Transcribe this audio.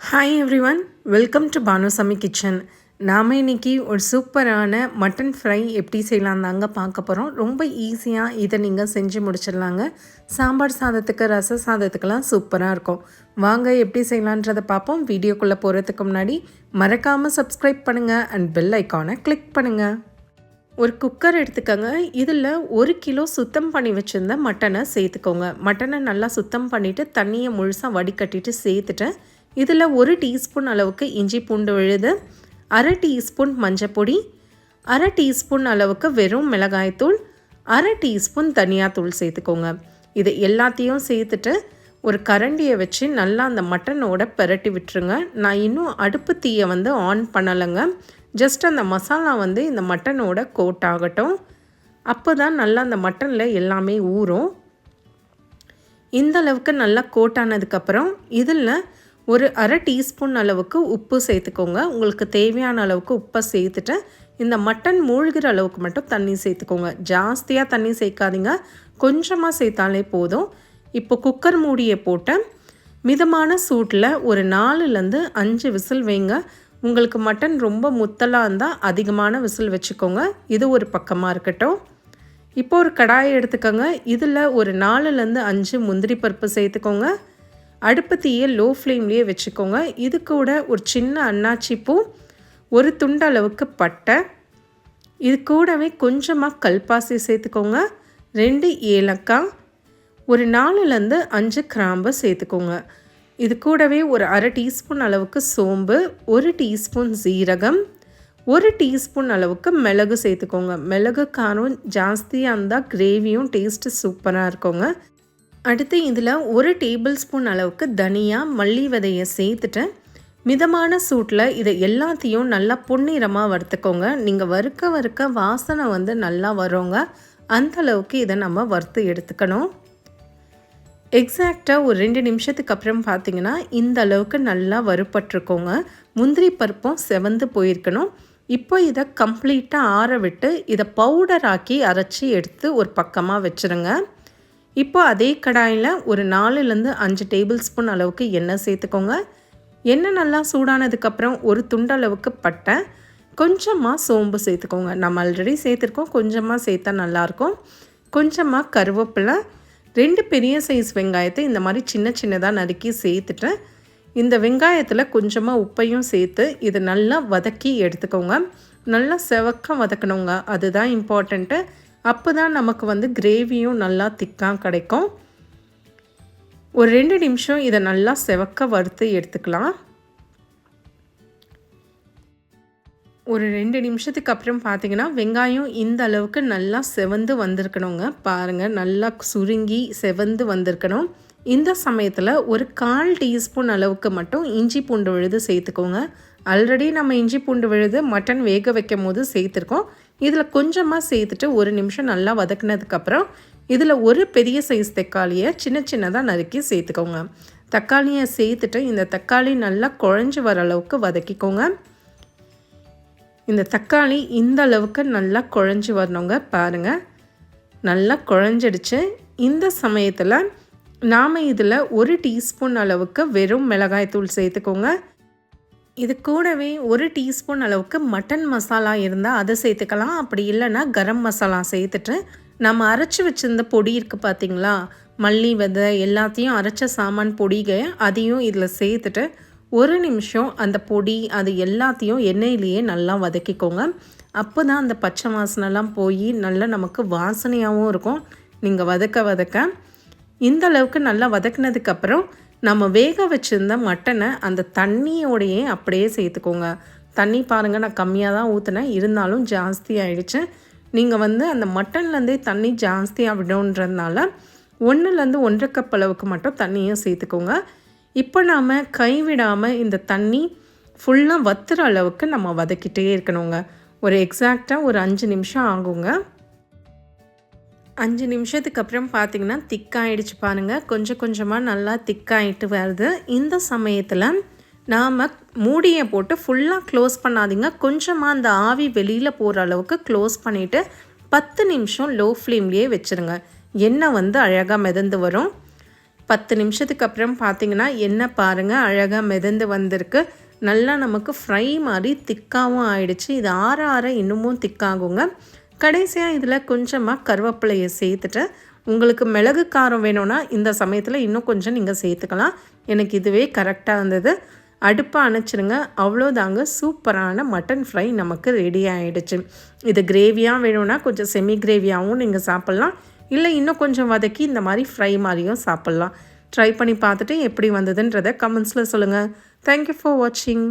Hi everyone welcome to Bhanusamy kitchen நாம் இன்னைக்கு ஒரு சூப்பரான மட்டன் ஃப்ரை எப்படி செய்யலாம் தாங்க பார்க்க போகிறோம் ரொம்ப ஈஸியாக இதை நீங்கள் செஞ்சு முடிச்சிடலாங்க. சாம்பார் சாதத்துக்கு ரச சாதத்துக்கெல்லாம் சூப்பராக இருக்கும். வாங்க எப்படி செய்யலான்றதை பார்ப்போம். வீடியோக்குள்ளே போகிறதுக்கு முன்னாடி மறக்காமல் சப்ஸ்கிரைப் பண்ணுங்கள் அண்ட் பெல் ஐக்கானை கிளிக் பண்ணுங்கள் ஒரு குக்கர் எடுத்துக்கோங்க. இதில் ஒரு கிலோ சுத்தம் பண்ணி வச்சுருந்த மட்டனை சேர்த்துக்கோங்க. மட்டனை நல்லா சுத்தம் பண்ணிவிட்டு தண்ணியை முழுசாக வடிகட்டிட்டு சேர்த்துட்டேன் இதில் ஒரு டீஸ்பூன் அளவுக்கு இஞ்சி பூண்டு விழுது அரை டீஸ்பூன் மஞ்சப்பொடி அரை டீஸ்பூன் அளவுக்கு வெறும் மிளகாய்த்தூள் அரை டீஸ்பூன் தனியாத்தூள் சேர்த்துக்கோங்க. இது எல்லாத்தையும் சேர்த்துட்டு ஒரு கரண்டியை வச்சு நல்லா அந்த மட்டனோட பெரட்டி விட்டுருங்க. நான் இன்னும் அடுப்பு தீயை வந்து ஆன் பண்ணலைங்க. ஜஸ்ட் அந்த மசாலா வந்து இந்த மட்டனோட கோட் ஆகட்டும். அப்போ தான் நல்லா அந்த மட்டனில் எல்லாமே ஊறும். இந்த அளவுக்கு நல்லா கோட் ஆனதுக்கப்புறம் இதில் ஒரு அரை டீஸ்பூன் அளவுக்கு உப்பு சேர்த்துக்கோங்க. உங்களுக்கு தேவையான அளவுக்கு உப்பை சேர்த்துட்டு இந்த மட்டன் மூழ்கிற அளவுக்கு மட்டும் தண்ணி சேர்த்துக்கோங்க. ஜாஸ்தியாக தண்ணி சேர்க்காதீங்க. கொஞ்சமாக சேர்த்தாலே போதும். இப்போ குக்கர் மூடியை போட்டு மிதமான சூட்டில் ஒரு நாலுலேருந்து அஞ்சு விசில் வைங்க. உங்களுக்கு மட்டன் ரொம்ப முத்தலாக இருந்தால் அதிகமான விசில் வச்சுக்கோங்க. இது ஒரு பக்கமாக இருக்கட்டும். இப்போ ஒரு கடாயை எடுத்துக்கோங்க. இதில் ஒரு நாலுலேருந்து அஞ்சு முந்திரி பருப்பு சேர்த்துக்கோங்க. அடுப்பு தீயை லோ ஃப்ளேம்லேயே வச்சுக்கோங்க. இது கூட ஒரு சின்ன அன்னாச்சி பூ ஒரு துண்டளவுக்கு பட்டை. இது கூடவே கொஞ்சமாக கல்பாசி சேர்த்துக்கோங்க. ரெண்டு ஏலக்காய் ஒரு நாலுலேருந்து அஞ்சு கிராம்பு சேர்த்துக்கோங்க. இது கூடவே ஒரு அரை டீஸ்பூன் அளவுக்கு சோம்பு ஒரு டீஸ்பூன் சீரகம் ஒரு டீஸ்பூன் அளவுக்கு மிளகு சேர்த்துக்கோங்க. மிளகு காரம் ஜாஸ்தியாக இருந்தால் கிரேவியும் டேஸ்ட்டு சூப்பராக இருக்குங்க. அடுத்து இதில் ஒரு டேபிள் ஸ்பூன் அளவுக்கு தனியாக மல்லி விதையை சேர்த்துட்டு மிதமான சூட்டில் இதை எல்லாத்தையும் நல்லா பொன்னிறமாக வறுத்துக்கோங்க. நீங்கள் வறுக்க வறுக்க வாசனை வந்து நல்லா வருங்க. அந்த அளவுக்கு இதை நம்ம வறுத்து எடுத்துக்கணும். எக்ஸாக்டாக ஒரு ரெண்டு நிமிஷத்துக்கு அப்புறம் பார்த்தீங்கன்னா இந்த அளவுக்கு நல்லா வறுப்பட்டிருக்கோங்க முந்திரி பருப்பும் செவந்து போயிருக்கணும். இப்போ இதை கம்ப்ளீட்டாக ஆற விட்டு இதை பவுடர் ஆக்கி அரைச்சி எடுத்து ஒரு பக்கமாக வச்சுருங்க. இப்போ அதே கடாயில் ஒரு நாலுலேருந்து அஞ்சு டேபிள் ஸ்பூன் அளவுக்கு எண்ணெய் சேர்த்துக்கோங்க. எண்ணெய் நல்லா சூடானதுக்கப்புறம் ஒரு துண்டளவுக்கு பட்டை கொஞ்சமாக சோம்பு சேர்த்துக்கோங்க. நம்ம ஆல்ரெடி சேர்த்துருக்கோம். கொஞ்சமாக சேர்த்தா நல்லாயிருக்கும். கொஞ்சமாக கருவேப்பிலை ரெண்டு பெரிய சைஸ் வெங்காயத்தை இந்த மாதிரி சின்ன சின்னதாக நறுக்கி சேர்த்துட்டு இந்த வெங்காயத்தில் கொஞ்சமாக உப்பையும் சேர்த்து இதை நல்லா வதக்கி எடுத்துக்கோங்க. நல்லா செவக்க வதக்கணுங்க. அதுதான் இம்பார்ட்டண்ட்டு அப்போ தான் நமக்கு வந்து கிரேவியும் நல்லா திக்காக கிடைக்கும். ஒரு ரெண்டு நிமிஷம் இதை நல்லா செவக்க வறுத்து எடுத்துக்கலாம். ஒரு ரெண்டு நிமிஷத்துக்கு அப்புறம் பார்த்தீங்கன்னா வெங்காயம் இந்த அளவுக்கு நல்லா செவந்து வந்திருக்கணுங்க. பாருங்கள் நல்லா சுருங்கி செவந்து வந்திருக்கணும். இந்த சமயத்தில் ஒரு கால் டீஸ்பூன் அளவுக்கு மட்டும் இஞ்சி பூண்டு விழுது சேர்த்துக்கோங்க. ஆல்ரெடி நம்ம இஞ்சி பூண்டு விழுது மட்டன் வேக வைக்கும் போது சேர்த்துருக்கோம். இதில் கொஞ்சமாக சேர்த்துட்டு ஒரு நிமிஷம் நல்லா வதக்குனதுக்கப்புறம் இதில் ஒரு பெரிய சைஸ் தக்காளியை சின்ன சின்னதாக நறுக்கி சேர்த்துக்கோங்க. தக்காளியை சேர்த்துட்டு இந்த தக்காளி நல்லா குழஞ்சி வர அளவுக்கு வதக்கிக்கோங்க. இந்த தக்காளி இந்த அளவுக்கு நல்லா குழஞ்சி வரணுங்க பாருங்கள் நல்லா குழஞ்சிடுச்சு. இந்த சமயத்தில் நாம் இதில் ஒரு டீஸ்பூன் அளவுக்கு வெறும் மிளகாய்த்தூள் சேர்த்துக்கோங்க. இது கூடவே ஒரு டீஸ்பூன் அளவுக்கு மட்டன் மசாலா இருந்தால் அதை சேர்த்துக்கலாம். அப்படி இல்லைன்னா கரம் மசாலா சேர்த்துட்டு நம்ம அரைச்சி வச்சுருந்த பொடி இருக்குது பார்த்தீங்களா மல்லி விதை எல்லாத்தையும் அரைச்ச சாமான் பொடிக அதையும் இதில் சேர்த்துட்டு ஒரு நிமிஷம் அந்த பொடி அது எல்லாத்தையும் எண்ணெயிலேயே நல்லா வதக்கிக்கோங்க. அப்போ தான் அந்த பச்சை வாசனைலாம் போய் நல்லா நமக்கு வாசனையாகவும் இருக்கும். நீங்கள் வதக்க வதக்க. இந்த அளவுக்கு நல்லா வதக்கினதுக்கப்புறம் நம்ம வேக வச்சுருந்த மட்டனை அந்த தண்ணியோடையே அப்படியே சேர்த்துக்கோங்க. தண்ணி பாருங்கள் நான் கம்மியாக தான் ஊற்றினேன் இருந்தாலும் ஜாஸ்தி ஆகிடுச்சு நீங்கள் வந்து அந்த மட்டன்லேருந்தே தண்ணி ஜாஸ்தியாக விடணுன்றதுனால ஒன்றுலேருந்து ஒன்றரை கப் அளவுக்கு மட்டும் தண்ணியும் சேர்த்துக்கோங்க. இப்போ நாம் கைவிடாமல் இந்த தண்ணி ஃபுல்லாக வத்துற அளவுக்கு நம்ம வதக்கிட்டே இருக்கணுங்க. ஒரு எக்ஸாக்டாக ஒரு அஞ்சு நிமிஷம் ஆகுங்க. அஞ்சு நிமிஷத்துக்கு அப்புறம் பார்த்தீங்கன்னா திக்காயிடுச்சு பாருங்கள் கொஞ்சம் கொஞ்சமாக நல்லா திக்காயிட்டு வருது. இந்த சமயத்தில் நாம் மூடியை போட்டு ஃபுல்லாக க்ளோஸ் பண்ணாதீங்க. கொஞ்சமாக அந்த ஆவி வெளியில் போகிற அளவுக்கு க்ளோஸ் பண்ணிவிட்டு பத்து நிமிஷம் லோ ஃப்ளேம்லேயே வச்சுருங்க. எண்ணெய் வந்து அழகாக மிதந்து வரும். பத்து நிமிஷத்துக்கு அப்புறம் பார்த்தீங்கன்னா எண்ணெய் பாருங்கள் அழகாக மிதந்து வந்திருக்கு. நல்லா நமக்கு ஃப்ரை மாதிரி திக்காகவும் ஆயிடுச்சு. இது ஆற ஆற இன்னமும் திக்காகுங்க. கடைசியாக இதில் கொஞ்சமாக கருவேப்பிலையை சேர்த்துட்டு உங்களுக்கு மிளகு காரம் வேணும்னா இந்த சமயத்தில் இன்னும் கொஞ்சம் நீங்கள் சேர்த்துக்கலாம். எனக்கு இதுவே கரெக்டாக இருந்தது. அடுப்பை அணைச்சிருங்க. அவ்வளோதாங்க சூப்பரான மட்டன் ஃப்ரை நமக்கு ரெடி ஆகிடுச்சு இது கிரேவியாக வேணும்னா கொஞ்சம் செமி கிரேவியாகவும் நீங்கள் சாப்பிட்லாம். இல்லை இன்னும் கொஞ்சம் வதக்கி இந்த மாதிரி ஃப்ரை மாதிரியும் சாப்பிட்லாம். ட்ரை பண்ணி பார்த்துட்டு எப்படி வந்ததுன்றதை கமெண்ட்ஸில் சொல்லுங்கள் தேங்க்யூ ஃபார் வாட்சிங்